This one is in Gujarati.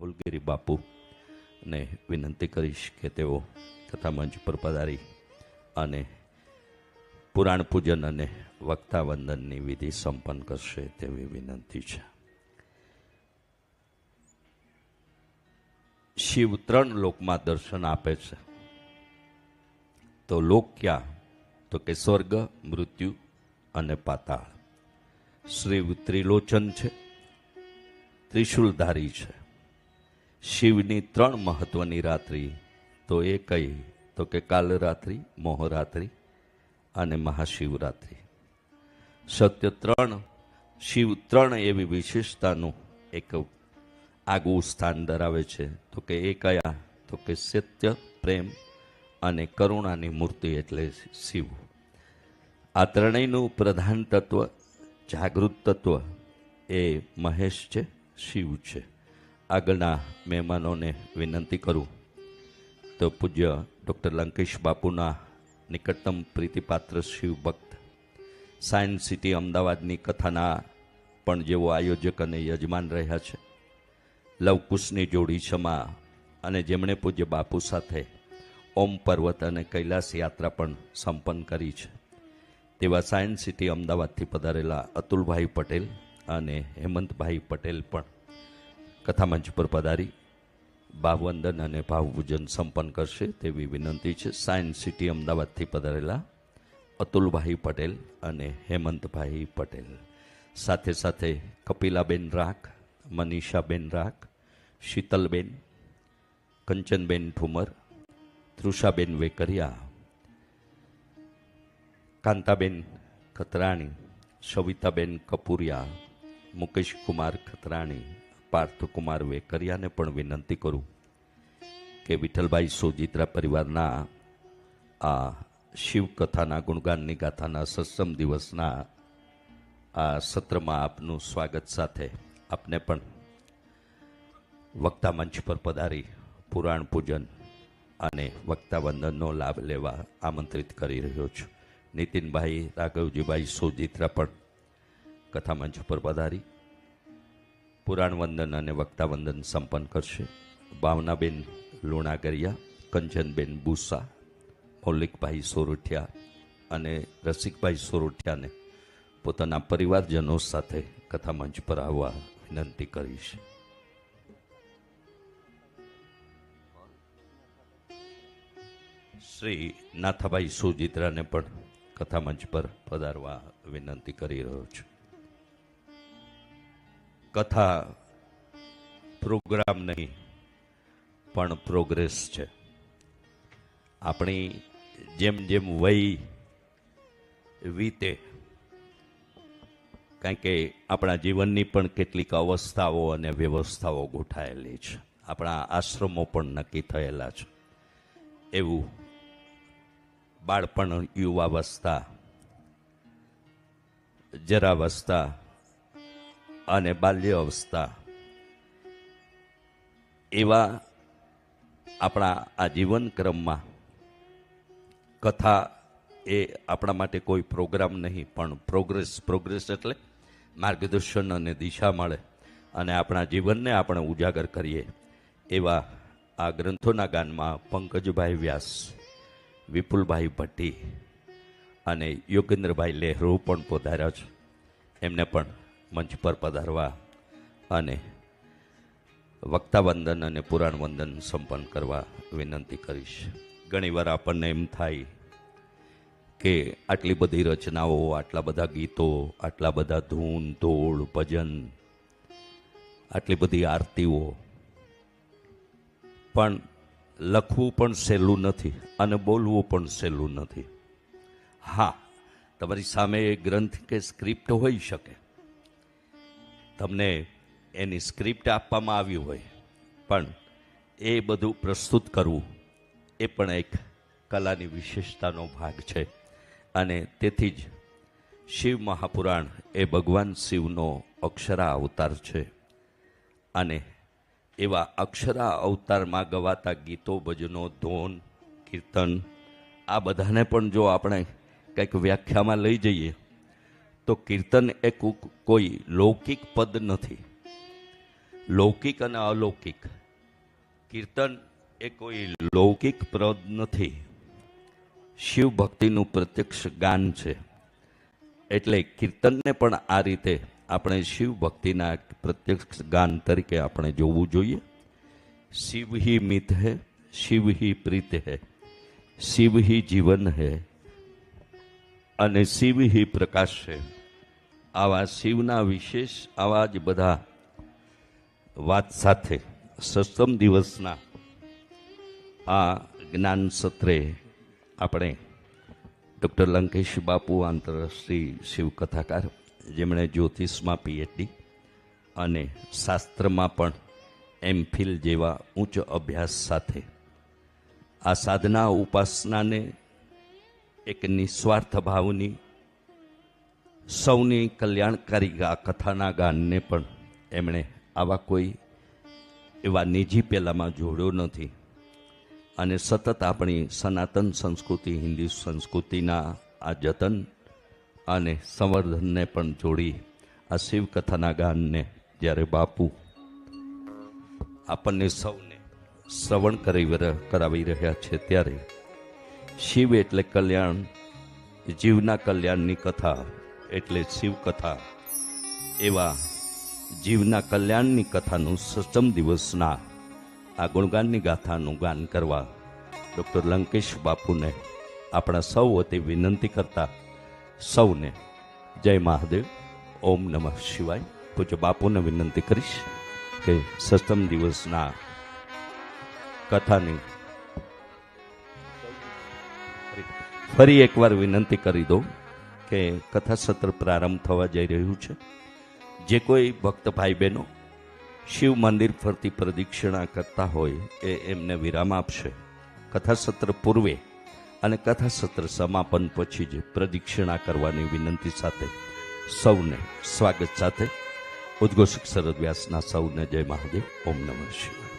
ફૂલગીરી બાપુ ને વિનંતી કરીશ કે તેઓ તથા મંચ પર પધારી અને પુરાણ પૂજન અને વક્તા વંદનની વિધિ સંપન્ન કરશે તેવી વિનંતી છે. શિવ ત્રણ લોકમાં દર્શન આપે છે. તો લોક ક્યાં? તો કે સ્વર્ગ, મૃત્યુ અને પાતાળ. શિવ ત્રિલોચન છે. ત્રિશુલધારી છે. શિવની ત્રણ મહત્વની રાત્રિ. તો એ કઈ? તો કે કાલરાત્રિ મોહરાત્રિ અને મહાશિવરાત્રિ. સત્ય ત્રણ, શિવ ત્રણ એવી વિશેષતાનું એક આગવું સ્થાન ધરાવે છે. તો કે એ કયા? તો કે સત્ય, પ્રેમ અને કરુણાની મૂર્તિ એટલે શિવ. આ ત્રણેયનું પ્રધાન તત્વ, જાગૃત તત્વ એ મહેશ છે, શિવ છે. આગળના મહેમાનોને વિનંતી કરું. તો પૂજ્ય ડૉક્ટર લંકેશ બાપુના નિકટતમ પ્રીતિપાત્ર શિવભક્ત સાયન્સ સિટી અમદાવાદની કથાના પણ જેઓ આયોજક અને યજમાન રહ્યા છે, લવકુશની જોડી ક્ષમા અને જેમણે પૂજ્ય બાપુ સાથે ઓમ પર્વત અને કૈલાસ યાત્રા પણ સંપન્ન કરી છે. તેવા સાયન્સ સિટી અમદાવાદથી પધારેલા અતુલભાઈ પટેલ અને હેમંતભાઈ પટેલ પણ કથામંચ પર પધારી. ભાવવંદન અને ભાવપૂજન સંપન્ન કરશે તેવી વિનંતી છે. સાયન્સ સિટી અમદાવાદથી પધારેલા અતુલભાઈ પટેલ અને હેમંતભાઈ પટેલ. સાથે સાથે કપિલાબેન રાખ, મનીષાબેન રાખ, શીતલબેન, કંચનબેન ઠુમર, તૃષાબેન વેકરિયા, કાંતાબેન ખતરાણી, સવિતાબેન કપુરિયા, મુકેશકુમાર ખતરાણી પાર્થકુમાર વેકરિયાને પણ વિનંતી કરું કે વિઠ્ઠલભાઈ સોજિત્રા પરિવારના આ શિવકથાના ગુણગાનની ગાથાના સત્સમ દિવસના આ સત્રમાં આપનું સ્વાગત સાથે આપને પણ વક્તા મંચ પર પધારી પુરાણ પૂજન અને વક્તા વંદનનો લાભ લેવા આમંત્રિત કરી રહ્યો છું. નીતિનભાઈ રાઘવજીભાઈ સોજિત્રા પણ કથા મંચ પર પધારી પુરાણ વંદન અને વક્તા વંદન સંપન્ન કરશે. ભાવનાબેન લુણાગરિયા કંચનબેન બુસા મૌલિકભાઈ સોરઠિયા અને રસિકભાઈ સોરઠિયાને પોતાના પરિવારજનો સાથે કથા મંચ પર આવવા વિનંતી કરીશ. શ્રી નાથાભાઈ સુજિત્રાને પણ કથા મંચ પર પધારવા વિનંતી કરી રહ્યો છું. કથા પ્રોગ્રામ નહીં, પણ પ્રોગ્રેસ છે. આપણી જેમ જેમ વય વીતે, કારણ કે આપણા જીવનની પણ કેટલીક અવસ્થાઓ અને વ્યવસ્થાઓ ગોઠાયેલી છે. આપણા આશ્રમો પણ નક્કી થયેલા છે. એવું બાળપણ યુવાવસ્થા, જરાવસ્થા અને બાલ્ય અવસ્થા એવા આપણા આ જીવનક્રમમાં કથા એ આપણા માટે કોઈ પ્રોગ્રામ નહીં, પણ પ્રોગ્રેસ પ્રોગ્રેસ એટલે માર્ગદર્શન અને દિશા મળે અને આપણા જીવનને આપણે ઉજાગર કરીએ એવા આ ગ્રંથોના ગાનમાં પંકજભાઈ વ્યાસ, વિપુલભાઈ ભટ્ટી અને યોગેન્દ્રભાઈ લહેરો પણ પધાર્યા છે એમને પણ મંચ પર પધારવા અને વક્તા વંદન અને પુરાણ વંદન સંપન્ન કરવા વિનંતી કરીશ. ઘણીવાર આપણને એમ થાય કે આટલી બધી રચનાઓ, આટલા બધા ગીતો, આટલા બધા ધૂન, ધોળ, ભજન, આટલી બધી આરતીઓ, પણ લખવું પણ સહેલું નથી અને બોલવું પણ સહેલું નથી. હા, તમારી સામે ગ્રંથ કે સ્ક્રિપ્ટ હોઈ શકે. તમને એની સ્ક્રિપ્ટ આપવામાં આવી હોય. પણ એ બધું પ્રસ્તુત કરવું એ પણ એક કલાની વિશેષતાનો ભાગ છે. અને તેથી જ શિવ મહાપુરાણ એ ભગવાન શિવનો અક્ષરા અવતાર છે. અને એવા અક્ષરા અવતારમાં ગવાતા ગીતો, ભજનો, ધોન, કીર્તન આ બધાને પણ જો આપણે કંઈક વ્યાખ્યામાં લઈ જઈએ તો કીર્તન એ કોઈ લૌકિક પદ નથી. લૌકિક અને અલૌકિક. કીર્તન એ કોઈ લૌકિક પ્રદ નથી. શિવ ભક્તિનું પ્રત્યક્ષ ગાન છે. એટલે કીર્તનને પણ આ રીતે આપણે શિવ ભક્તિના પ્રત્યક્ષ ગાન તરીકે આપણે જોવું જોઈએ. શિવ હી મિત હૈ, શિવ હી પ્રીત હૈ, શિવ હી જીવન હૈ અને શિવ હિ પ્રકાશ છે. આવા શિવના વિશેષ આવા જ બધા વાત સાથે સપ્તમ દિવસના આ જ્ઞાન સત્રે આપણે ડૉક્ટર લંકેશ બાપુ આંતરરાષ્ટ્રીય શિવ કથાકાર, જેમણે જ્યોતિષમાં પીએચડી અને શાસ્ત્રમાં પણ એમફિલ જેવા ઉચ્ચ અભ્યાસ સાથે આ સાધના ઉપાસનાને એક નિસ્વાર્થ ભાવની, સૌની કલ્યાણકારી આ કથાના ગાનને પણ એમણે આવા કોઈ એવા નિજી પેલામાં જોડ્યો નથી. અને સતત આપણી સનાતન સંસ્કૃતિ, હિન્દી સંસ્કૃતિના આ જતન અને સંવર્ધનને પણ જોડી આ શિવકથાના ગાનને જ્યારે બાપુ આપણને સૌને શ્રવણ કરી કરાવી રહ્યા છે ત્યારે શિવ એટલે કલ્યાણ જીવના કલ્યાણની કથા એટલે શિવ કથા. એવા જીવના કલ્યાણની કથાનું સષ્ટમ દિવસના આ ગુણગાનની ગાથાનું ગાન કરવા ડૉક્ટર લંકેશ બાપુને આપણા સૌ વતી વિનંતી કરતા સૌને જય મહાદેવ, ઓમ નમઃ શિવાય. પૂજ્ય બાપુને વિનંતી કરીશ કે સષ્ટમ દિવસના કથાની ફરી એકવાર વિનંતી કરી દઉં કે કથા સત્ર પ્રારંભ થવા જઈ રહ્યું છે. જે કોઈ ભક્ત ભાઈ બહેનો શિવ મંદિર ફરતી પ્રદક્ષિણા કરતા હોય એ એમને વિરામ આપશે. કથા સત્ર પૂર્વે અને કથા સત્ર સમાપન પછી જ પ્રદક્ષિણા કરવાની વિનંતી સાથે સૌને સ્વાગત સાથે. ઉદ્ઘોષક શરદ વ્યાસના સૌને જય મહાદેવ. ઓમ નમઃ શિવાય.